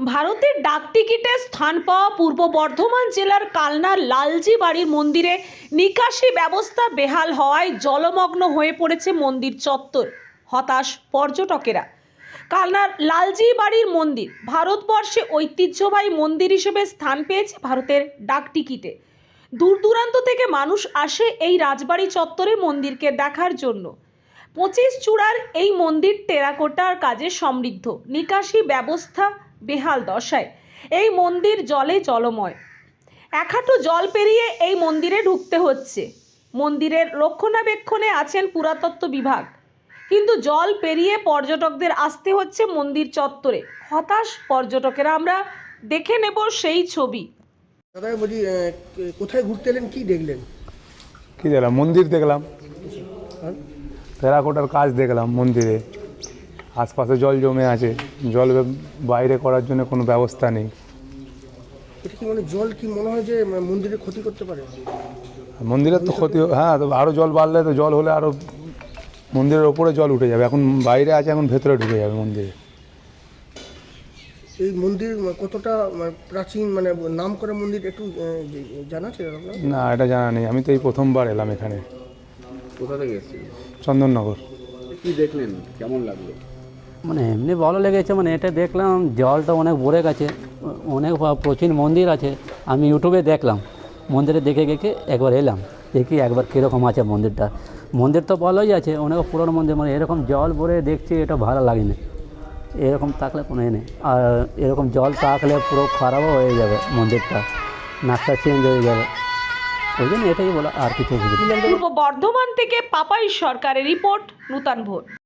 ভারতের ডাকটিকিটে স্থান পাওয়া পূর্ব বর্ধমান জেলার কালনার লালজি বাড়ির মন্দিরে নিকাশি ব্যবস্থা বেহাল হওয়ায় জলমগ্ন হয়ে পড়েছে মন্দির চত্বর। হতাশ পর্যটকেরা। কালনার লালজি বাড়ির মন্দির ভারতবর্ষে ঐতিহ্যবাহী মন্দির হিসেবে স্থান পেয়েছে ভারতের ডাকটিকিটে দূর দূরান্ত থেকে মানুষ আসে এই রাজবাড়ি চত্বরে মন্দিরকে দেখার জন্য। পঁচিশ চূড়ার এই মন্দির টেরাকোটার কাজে সমৃদ্ধ। নিকাশি ব্যবস্থা বেহাল দশায়। এই মন্দির জলে জলময়। এক হাঁটু জল পেরিয়ে এই মন্দিরে ঢুকতে হচ্ছে। মন্দিরের রক্ষণাবেক্ষণে আছেন পুরাতত্ত্ব বিভাগ। কিন্তু জল পেরিয়ে পর্যটকদের আসতে হচ্ছে মন্দির চত্বরে। হতাশ পর্যটকেরা আমরা দেখে নেব সেই ছবি। দাদা বলছি কোথায় ঘুরতে এলেন কি দেখলেন? কি দেখলাম? মন্দির দেখলাম। হ্যাঁ? টেরাকোটার কাজ দেখলাম মন্দিরে। আশপাশে জল জমে আছে জল বাইরে করার জন্য কোনো ব্যবস্থা নেই। এটা কি মানে জল কি মনে হয় যে মন্দিরে ক্ষতি করতে পারে? মন্দিরের তো ক্ষতি হ্যাঁ তো আরও জল বাড়লে তো জল হলে আরও মন্দিরের ওপরে জল উঠে যাবে। এখন বাইরে আছে এখন ভেতরে ঢুকে যাবে মন্দিরে। এই মন্দির কতটা প্রাচীন মানে নাম করা মন্দির একটু জানা না এটা জানা নেই। আমি তো এই প্রথমবার এলাম এখানে। কোথা থেকে চন্দননগর। কি দেখলেন? কেমন লাগল? মানে এমনি ভালো লেগেছে মানে এটা দেখলাম জলটা অনেক ভরে গেছে, অনেক প্রাচীন মন্দির আছে, আমি ইউটিউবে দেখলাম, মন্দিরে দেখে দেখে একবার এলাম, দেখি একবার কীরকম আছে মন্দিরটা। মন্দির তো ভালোই আছে, অনেক পুরনো মন্দির মানে এরকম জল ভরে দেখছি এটা ভালো লাগেনি, এরকম থাকলে কোনো নেই, আর এরকম জল থাকলে পুরো খারাপও হয়ে যাবে মন্দিরটা, নাকটা চেঞ্জ হয়ে যাবে, ওই জন্য এটাই বলা আর কিছু পূর্ব বর্ধমান থেকে পাপাই সরকারের রিপোর্ট, নূতন ভোর